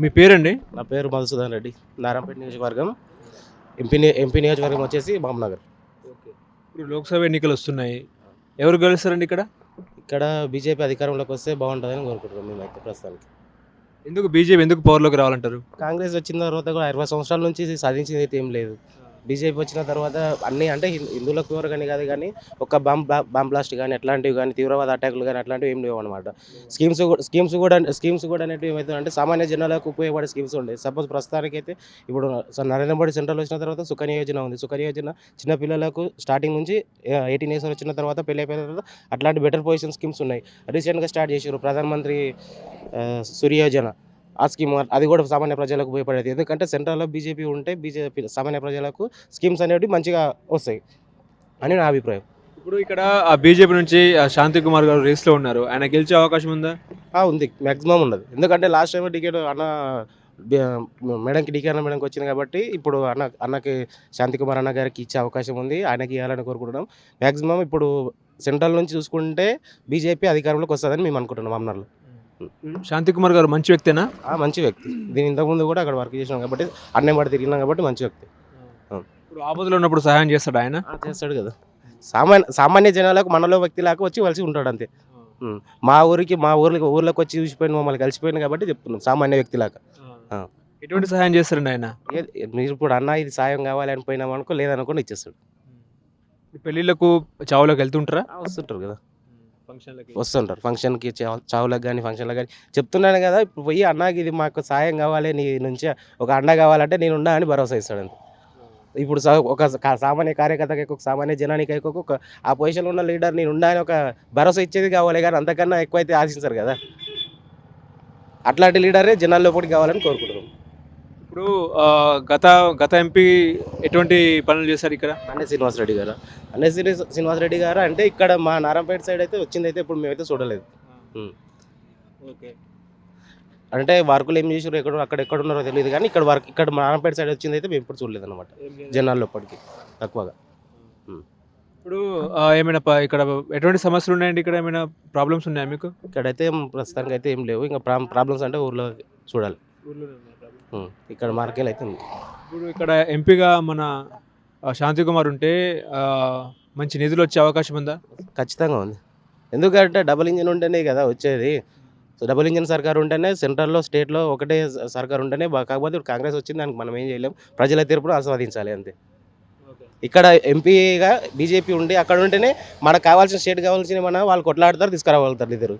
మీ పేరండి? నా పేరు మధుసూదన్ రెడ్డి. నారాయణపేట నియోజకవర్గం. ఎంపీ ఎంపీ నియోజకవర్గం వచ్చేసి బామ్నగర్ ఇప్పుడు లోక్సభ ఎన్నికలు వస్తున్నాయి. ఎవరు గెలుస్తారండి ఇక్కడ? ఇక్కడ బీజేపీ అధికారంలోకి వస్తే బాగుంటుందని కోరుకుంటున్నాం మేమైతే ప్రస్తుతానికి. ఎందుకు బీజేపీ ఎందుకు పవర్లోకి రావాలంటారు? కాంగ్రెస్ వచ్చిన తర్వాత కూడా ఇరవై సంవత్సరాల నుంచి సాధించింది అయితే ఏం లేదు. బీజేపీ వచ్చిన తర్వాత అన్నీ అంటే హిందువులకు ఫేవర్ కానీ కాదు కానీ ఒక బాంబ్ బాంబ్ బ్లాస్ట్ కానీ అట్లాంటివి కానీ తీవ్రవాద అటాకులు కానీ అట్లాంటివి ఏం లేవు అనమాట స్కీమ్స్ కూడా స్కీమ్స్ కూడా స్కీమ్స్ కూడా అనేవి ఏమవుతాయి అంటే సామాన్య జనాలకు ఉపయోగపడే స్కీమ్స్ ఉండే. సపోజ్ ప్రస్తుతానికి అయితే ఇప్పుడు నరేంద్ర మోడీ సెంట్రల్ వచ్చిన తర్వాత సుకన్య యోజన ఉంది. సుకన్య యోజన చిన్నపిల్లలకు స్టార్టింగ్ నుంచి ఎయిటీన్ ఇయర్స్ వచ్చిన తర్వాత పెళ్ళి అయిపోయిన తర్వాత అట్లాంటి బెటర్ పొజిషన్ స్కీమ్స్ ఉన్నాయి. రీసెంట్గా స్టార్ట్ చేసారు ప్రధానమంత్రి సూర్యోజన. ఆ స్కీమ్ అది కూడా సామాన్య ప్రజలకు ఉపయోగపడేది. ఎందుకంటే సెంట్రల్లో బీజేపీ ఉంటే బీజేపీ సామాన్య ప్రజలకు స్కీమ్స్ అనేవి మంచిగా వస్తాయి అని నా అభిప్రాయం. ఇప్పుడు ఇక్కడ ఆ బీజేపీ నుంచి శాంతి కుమార్ గారు రేస్లో ఉన్నారు. ఆయన గెలిచే అవకాశం ఉందా? ఉంది. మ్యాక్సిమం ఉండదు ఎందుకంటే లాస్ట్ టైం టికెట్ అన్న మేడంకి డికే అన్న మేడంకి వచ్చింది కాబట్టి ఇప్పుడు అన్న అన్నకి శాంతికుమార్ అన్న గారికి ఇచ్చే అవకాశం ఉంది. ఆయనకి ఇవ్వాలని కోరుకుంటున్నాం. మ్యాక్సిమం ఇప్పుడు సెంట్రల్ నుంచి చూసుకుంటే బీజేపీ అధికారంలోకి వస్తుందని మేము అనుకుంటున్నాం అమ్మనాళ్ళు శాంతి కుమార్ గారు మంచి వ్యక్తేనా? మంచి వ్యక్తి. దీని ఇంతకుముందు కూడా అక్కడ వర్క్ చేసినాం కాబట్టి అన్నం పడి తిరిగినాం కాబట్టి మంచి వ్యక్తి. ఇప్పుడు ఆపదలో ఉన్నప్పుడు సహాయం చేస్తాడు ఆయన? చేస్తాడు కదా. సామాన్య సామాన్య జనాలకు మనలో వ్యక్తిలాగా వచ్చి వలసి ఉంటాడు అంతే. మా ఊరికి మా ఊర్లకి ఊర్లోకి వచ్చి చూసిపోయిన మమ్మల్ని కలిసిపోయింది కాబట్టి చెప్తున్నాం సామాన్య వ్యక్తిలాగా ఆ. ఎటువంటి సహాయం చేస్తారండి ఆయన? మీరు ఇప్పుడు అన్న ఇది సాయం కావాలి అని పోయినాం అనుకో లేదనుకోండి ఇచ్చేస్తాడు పెళ్ళిళ్ళకు చావులకు వెళ్తుంటారా? వస్తుంటారు కదా. వస్తుంటారు. ఫంక్షన్కి చావు- చావులకు కానీ ఫంక్షన్లకు కానీ చెప్తున్నాను కదా ఇప్పుడు పోయి అన్నకి ఇది మాకు సాయం కావాలి నీ నుంచి ఒక అండ కావాలంటే నేను ఉన్నా అని భరోసా ఇస్తాడు అంతే. ఇప్పుడు ఒక సామాన్య కార్యకర్తకి ఒక సామాన్య జనానికి ఒక ఆ పొజిషన్లో ఉన్న లీడర్ నేను ఉన్నా అని ఒక భరోసా ఇచ్చేది కావాలి కానీ అంతకన్నా ఎక్కువైతే ఆశించారు కదా. అట్లాంటి లీడరే జనాల్లో కావాలని కోరుకుంటున్నాను ఇప్పుడు గత గత ఎంపీ ఎటువంటి పనులు చేశారు ఇక్కడ? అన్నే శ్రీనివాసరెడ్డి గారు. అన్నే శ్రీ శ్రీనివాసరెడ్డి గారు అంటే ఇక్కడ మా నారాయణపేట సైడ్ అయితే వచ్చింది అయితే ఇప్పుడు మేమైతే చూడలేదు. ఓకే. అంటే వర్కులు ఏం చేసారు ఎక్కడ అక్కడ ఎక్కడ ఉన్నారో తెలియదు కానీ ఇక్కడ వర్క్ ఇక్కడ మా నారాయణపేట సైడ్ వచ్చింది అయితే మేము ఇప్పుడు చూడలేదు అనమాట జనాల్లో ఇప్పటికి తక్కువగా. ఇప్పుడు ఆ, ఏమైనా ప- ఇక్కడ ఎటువంటి సమస్యలు ఉన్నాయండి? ఇక్కడ ఏమైనా ప్రాబ్లమ్స్ ఉన్నాయా మీకు? ఇక్కడైతే ప్రస్తుతానికి అయితే ఏం లేవు. ఇంకా ప్రా ప్రాబ్లమ్స్ అంటే ఊర్లో చూడాలి. ఇక్కడ మార్కెల్ అయితే ఉంది. ఇప్పుడు ఇక్కడ ఎంపీగా మన శాంతి కుమార్ ఉంటే మంచి నిధులు వచ్చే అవకాశం ఉందా? ఖచ్చితంగా ఉంది. ఎందుకంటే డబుల్ ఇంజిన్ ఉంటేనే కదా వచ్చేది. సో డబుల్ ఇంజిన్ సర్కార్ ఉంటేనే సెంట్రల్లో స్టేట్లో ఒకటే సర్కార్ ఉంటేనే కాకపోతే ఇప్పుడు కాంగ్రెస్ వచ్చింది దానికి మనం ఏం చేయలేం. ప్రజల తీర్పును ఆస్వాదించాలి అంతే. ఇక్కడ ఎంపీగా బీజేపీ ఉండి అక్కడ ఉంటేనే మనకు కావాల్సిన స్టేట్ కావాల్సిన మన వాళ్ళు కొట్లాడతారు తీసుకురాగలుగుతారు ఇద్దరు.